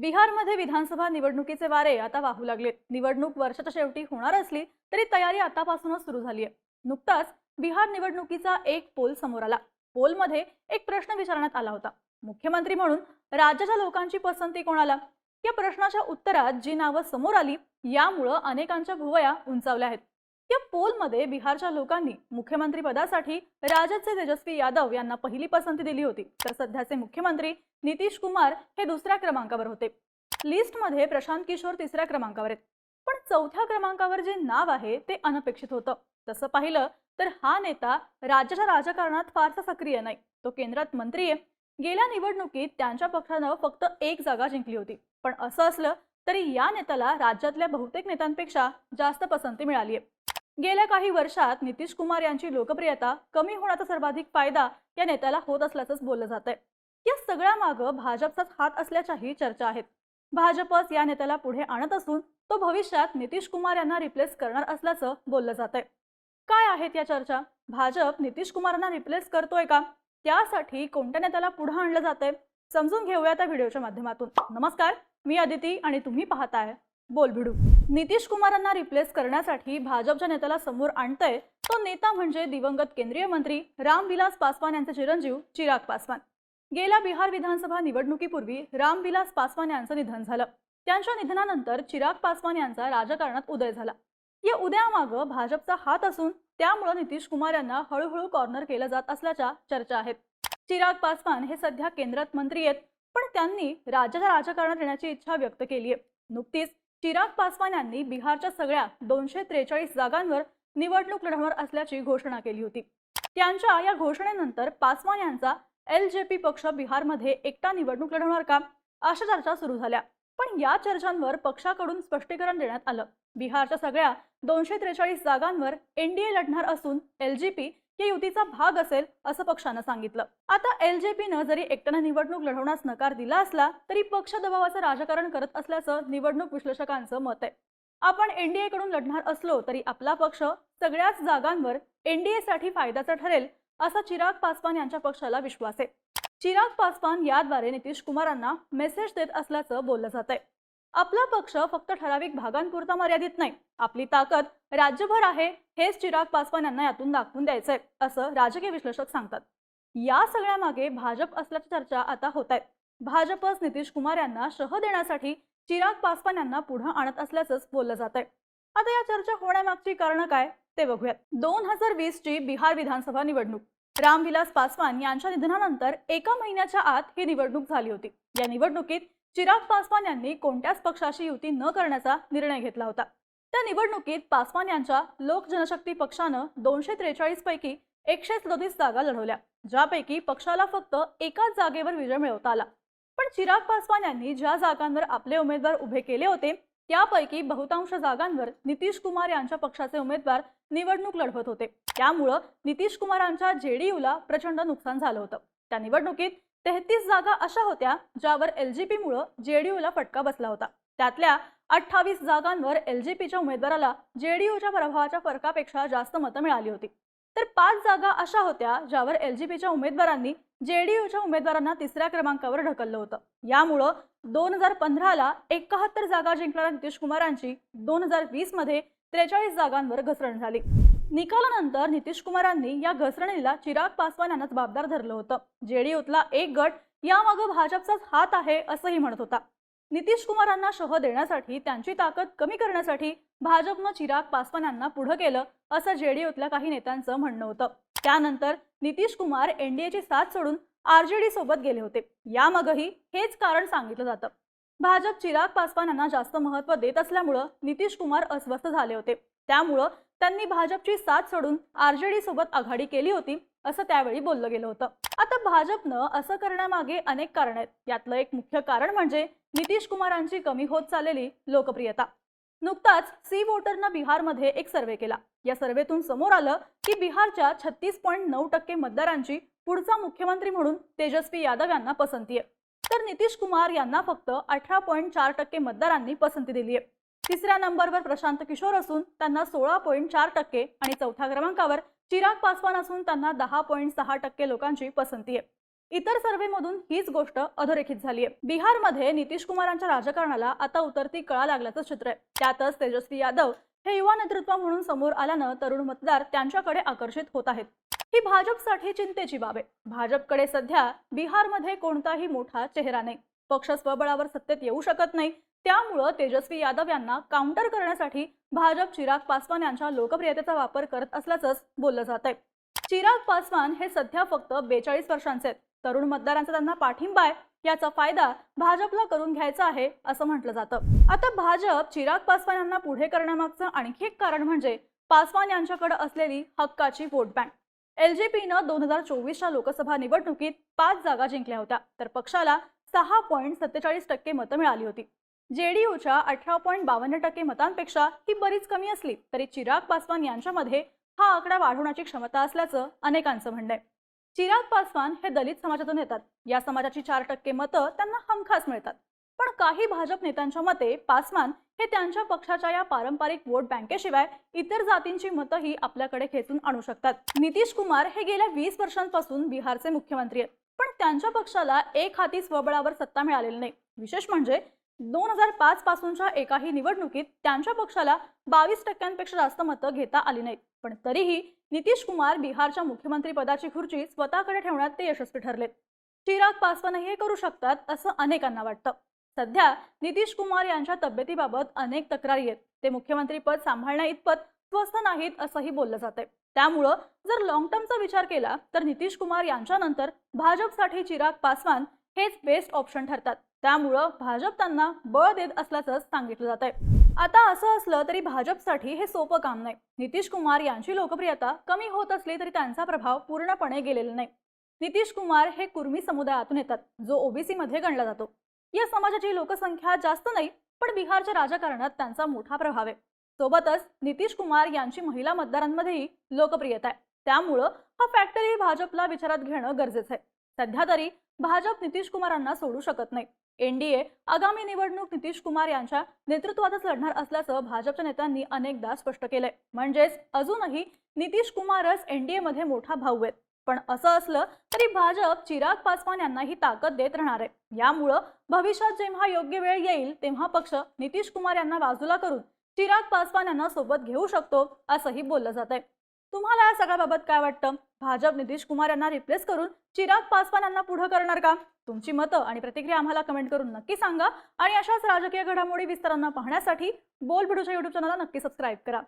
बिहारमध्ये विधानसभा निवडणुकीचे वारे आता वाहू लागले. निवडणूक वर्षाच्या शेवटी होणार असली तरी तयारी आतापासूनच सुरू झाली आहे. नुकताच बिहार निवडणुकीचा एक पोल समोर आला. पोलमध्ये एक प्रश्न विचारण्यात आला होता. मुख्यमंत्री म्हणून राज्याच्या लोकांची पसंती कोणाला? या प्रश्नाच्या उत्तरात जी नावं समोर आली यामुळं अनेकांच्या भुवया उंचावल्या आहेत. या पोलमध्ये बिहारच्या लोकांनी मुख्यमंत्री पदासाठी राजदचे तेजस्वी यादव यांना पहिली पसंती दिली होती. तर सध्याचे मुख्यमंत्री नितीश कुमार हे दुसऱ्या क्रमांकावर होते. लिस्टमध्ये प्रशांत किशोर तिसऱ्या क्रमांकावर आहेत. पण चौथ्या क्रमांकावर जे नाव आहे ते अनपेक्षित होतं. तसं पाहिलं तर हा नेता राज्याच्या राजकारणात फारसा सक्रिय नाही. तो केंद्रात मंत्री आहे. गेल्या निवडणुकीत त्यांच्या पक्षानं फक्त एक जागा जिंकली होती. पण असं असलं तरी या नेत्याला राज्यातल्या बहुतेक नेत्यांपेक्षा जास्त पसंती मिळाली आहे. गेल्या काही वर्षात नितीश कुमार यांची लोकप्रियता कमी होण्याचा सर्वाधिक फायदा या नेत्याला होत असल्याचंच बोललं जात आहे या सगळ्या मागं भाजपचाच हात असल्याच्याही चर्चा आहेत. भाजपच या नेत्याला पुढे आणत असून तो भविष्यात नितीश कुमार यांना रिप्लेस करणार असल्याचं बोललं जात आहे काय आहेत या चर्चा? भाजप नितीश कुमारांना रिप्लेस करतोय का? त्यासाठी कोणत्या नेत्याला पुढे आणलं जातंय? समजून घेऊया त्या व्हिडिओच्या माध्यमातून. नमस्कार मी अदिती आणि तुम्ही पाहताय बोल भिडू. नितीश कुमारांना रिप्लेस करण्यासाठी भाजपच्या नेत्याला समोर आणतंय तो नेता म्हणजे दिवंगत केंद्रीय मंत्री रामविलास पासवान यांचे चिरंजीव चिराग पासवान. गेल्या बिहार विधानसभा निवडणुकीपूर्वी रामविलास पासवान यांचं निधन झालं. त्यांच्या निधनानंतर चिराग पासवान यांचा राजकारणात उदय झाला. या उदयामागं भाजपचा हात असून त्यामुळे नितीश कुमार यांना हळूहळू कॉर्नर केलं जात असल्याच्या चर्चा आहेत. चिराग पासवान हे सध्या केंद्रात मंत्री आहेत पण त्यांनी राज्याच्या राजकारणात येण्याची इच्छा व्यक्त केली आहे नुकतीच चिराग पासवान यांनी बिहारच्या सगळ्या दोनशे त्रेचाळीस जागांवर निवडणूक लढवणार असल्याची घोषणा केली होती. त्यांच्या या घोषणेनंतर पासवान यांचा एल जे पी पक्ष बिहारमध्ये एकटा निवडणूक लढवणार का? अशा चर्चा सुरू झाल्या. पण या चर्चांवर पक्षाकडून स्पष्टीकरण देण्यात आलं. बिहारच्या सगळ्या दोनशे त्रेचाळीस जागांवर एनडीए लढणार असून एलजीपी या युतीचा भाग असेल असं पक्षानं सांगितलं. आता एलजेपीनं जरी एकट्यानं निवडणूक लढवण्यास नकार दिला असला तरी पक्ष दबावाचं राजकारण करत असल्याचं निवडणूक विश्लेषकांचं मत आहे. आपण एनडीए कडून लढणार असलो तरी आपला पक्ष सगळ्याच जागांवर एनडीए साठी फायद्याचा ठरेल असा चिराग पासवान यांच्या पक्षाला विश्वास आहे. चिराग पासवान याद्वारे नितीश कुमारांना मेसेज देत असल्याचं बोललं जात आहे आपला पक्ष फक्त ठराविक भागांपुरता मर्यादित नाही. आपली ताकद राज्यभर आहे हेच चिराग पासवान यांना यातून दाखवून द्यायचंय असं राजकीय विश्लेषक सांगतात. या सगळ्या मागे भाजप असल्याच्या चर्चा आता होत आहेत भाजपच नितीश कुमार यांना शह देण्यासाठी चिराग पासवान यांना पुढे आणत असल्याचंच बोललं जात आहे आता या चर्चा होण्यामागची कारणं काय ते बघूयात. दोन हजार वीस ची बिहार विधानसभा निवडणूक. रामविलास पासवान यांच्या निधनानंतर एका महिन्याच्या आत ही निवडणूक झाली होती. या निवडणुकीत चिराग पासवान यांनी कोणत्याच पक्षाशी युती न करण्याचा निर्णय घेतला होता. त्या निवडणुकीत पासवान यांच्या लोक जनशक्ती पक्षानं दोनशे त्रेचाळीस पैकी एकशे सदोतीस जागा लढवल्या ज्यापैकी पक्षाला फक्त एकाच जागेवर विजय मिळवता आला. पण चिराग पासवान यांनी ज्या जागांवर आपले उमेदवार उभे केले होते त्यापैकी बहुतांश जागांवर नितीश कुमार यांच्या पक्षाचे उमेदवार निवडणूक लढवत होते. त्यामुळं नितीश कुमारांच्या जेडीयूला प्रचंड नुकसान झालं होतं. त्या निवडणुकीत तेहतीस जागा अशा होत्या ज्यावर एलजीपीमुळं जेडीयूला फटका बसला होता. त्यातल्या अठ्ठावीस जागांवर एलजीपीच्या उमेदवाराला जेडीयूच्या प्रभावाच्या फरकापेक्षा जास्त मतं मिळाली होती. तर पाच जागा अशा होत्या ज्यावर एलजीपीच्या उमेदवारांनी जेडीयूच्या उमेदवारांना तिसऱ्या क्रमांकावर ढकललं होतं. यामुळं दोन हजार पंधराला एकाहत्तर जागा जिंकणाऱ्या नितीश कुमारांची दोन हजार वीसमध्ये त्रेचाळीस जागांवर घसरण झाली. निकालानंतर नितीश कुमारांनी या घसरणीला चिराग पासवान यांनाच जबाबदार धरलं होतं. जेडीयूतला एक गट यामागं भाजपचाच हात आहे असंही म्हणत होता. नितीश कुमारांना शह देण्यासाठी त्यांची ताकद कमी करण्यासाठी भाजपनं चिराग पासवान यांना पुढं केलं असं जेडीयूतल्या काही नेत्यांचं म्हणणं होतं. त्यानंतर नितीश कुमार एनडीएची साथ सोडून आरजेडी सोबत गेले होते. यामागही हेच कारण सांगितलं जातं. भाजप चिराग पासवान यांना जास्त महत्त्व देत असल्यामुळं नितीश कुमार अस्वस्थ झाले होते. त्यामुळं त्यांनी भाजपची साथ सोडून आरजेडी सोबत आघाडी केली होती असं त्यावेळी बोललं गेलं होतं. आता भाजपनं असं करण्यामागे अनेक कारण आहेत. यातलं एक मुख्य कारण म्हणजे नितीश कुमारांची कमी होत चाललेली लोकप्रियता. नुकताच सी वोटरनं बिहारमध्ये एक सर्वे केला. या सर्वेतून समोर आलं की बिहारच्या छत्तीस पॉईंट नऊ टक्के मतदारांची पुढचा मुख्यमंत्री म्हणून तेजस्वी यादव यांना पसंती आहे. तर नितीश कुमार यांना फक्त अठरा पॉईंट चार टक्के मतदारांनी पसंती दिली आहे. तिसऱ्या नंबरवर प्रशांत किशोर असून त्यांना सोळा पॉईंट चार टक्के आणि चौथ्या क्रमांकावर चिराग पासवान असून त्यांना दहा पॉईंट सहा टक्के लोकांची पसंती आहे. इतर सर्व्हेमधून हीच गोष्ट अधोरेखित झाली आहे. बिहारमध्ये नितीश कुमारांच्या राजकारणाला आता उतरती कळा लागल्याचं चित्र आहे. त्यातच तेजस्वी यादव हे युवा नेतृत्व म्हणून समोर आल्यानं तरुण मतदार त्यांच्याकडे आकर्षित होत आहेत. ही भाजपसाठी चिंतेची बाब आहे. भाजपकडे सध्या बिहारमध्ये कोणताही मोठा चेहरा नाही. पक्ष स्वबळावर सत्तेत येऊ शकत नाही. त्यामुळं तेजस्वी यादव यांना काउंटर करण्यासाठी भाजप चिराग पासवान यांच्या लोकप्रियतेचा वापर करत असल्याचंच बोललं जात आहे चिराग पासवान हे सध्या फक्त बेचाळीस वर्षांचे आहेत. तरुण मतदारांचा त्यांना पाठिंबा आहे. याचा फायदा भाजपला करून घ्यायचा आहे असं म्हटलं जातं. आता भाजप चिराग पासवान यांना पुढे करण्यामागचं आणखी एक कारण म्हणजे पासवान यांच्याकडे असलेली हक्काची वोट बँक. एलजेपीनं दोन हजार चोवीसच्या लोकसभा निवडणुकीत पाच जागा जिंकल्या होत्या. तर पक्षाला सहा पॉईंट सत्तेचाळीस टक्के मतं मिळाली होती. जेडीयूच्या अठरा पॉईंट बावन्न टक्के मतांपेक्षा ही बरीच कमी असली तरी चिराग पासवान यांच्यामध्ये हा आकडा वाढवण्याची क्षमता असल्याचं अनेकांचं म्हणणं आहे चिराग पासवान हे दलित समाजातून येतात. या समाजाची चार टक्के मतं त्यांना हमखास मिळतात. पण काही भाजप नेत्यांच्या मते पासवान हे त्यांच्या पक्षाच्या या पारंपरिक वोट बँकेशिवाय इतर जातींची मतंही आपल्याकडे खेचून आणू शकतात. नितीश कुमार हे गेल्या वीस वर्षांपासून बिहारचे मुख्यमंत्री आहेत. पण त्यांच्या पक्षाला एक हाती स्वबळावर सत्ता मिळालेली नाही. विशेष म्हणजे दोन हजार पाच पासूनच्या एकाही निवडणुकीत त्यांच्या पक्षाला बावीस टक्क्यांपेक्षा जास्त मतं घेता आली नाहीत. पण तरीही नितीश कुमार बिहारच्या मुख्यमंत्रीपदाची खुर्ची स्वतःकडे ठेवण्यात ते यशस्वी ठरलेत चिराग पासवानही हे करू शकतात असं अनेकांना वाटतं. सध्या नितीश कुमार यांच्या तब्येतीबाबत अनेक तक्रारी आहेत. ते मुख्यमंत्रीपद सांभाळण्या इतपत स्वस्थ नाहीत असंही बोललं जातंय. त्यामुळं जर लॉंग टर्मचा विचार केला तर नितीश कुमार यांच्यानंतर भाजपसाठी चिराग पासवान हेच बेस्ट ऑप्शन ठरतात. त्यामुळं भाजप त्यांना बळ देत असल्याचं सांगितलं जात आहे आता असं असलं तरी भाजपसाठी हे सोपं काम नाही. नितीश कुमार यांची लोकप्रियता कमी होत असली तरी त्यांचा प्रभाव पूर्णपणे गेलेला नाही. नितीश कुमार हे कुर्मी समुदायातून येतात जो ओबीसी मध्ये गणला जातो. या समाजाची लोकसंख्या जास्त नाही पण बिहारच्या राजकारणात त्यांचा मोठा प्रभाव आहे. सोबतच नितीश कुमार यांची महिला मतदारांमध्येही लोकप्रियता आहे. त्यामुळं हा फॅक्टरी भाजपला विचारात घेणं गरजेचं आहे. सध्या तरी भाजप नितीश कुमारांना सोडू शकत नाही. एनडीए आगामी निवडणूक नितीश कुमार यांच्या नेतृत्वातच लढणार असल्याचं भाजपच्या नेत्यांनी अनेकदा स्पष्ट केलंय. म्हणजेच अजूनही नितीश कुमारच एनडीए मध्ये मोठा भाऊ आहेत. पण असं असलं तरी भाजप चिराग पासवान यांना ही ताकद देत राहणार आहे. यामुळं भविष्यात जेव्हा योग्य वेळ येईल तेव्हा पक्ष नितीश कुमार यांना बाजूला करून चिराग पासवान यांना सोबत घेऊ शकतो असंही बोललं जात आहे तुम्हाला या सगळ्याबाबत काय वाटतं? भाजप नितीश कुमार यांना रिप्लेस करून चिराग पासवान यांना पुढे करणार का? तुमची मतं आणि प्रतिक्रिया आम्हाला कमेंट करून नक्की सांगा. आणि अशाच राजकीय घडामोडी विस्तारांना पाहण्यासाठी बोल भिडूच्या युट्यूब चॅनलला नक्की सबस्क्राईब करा.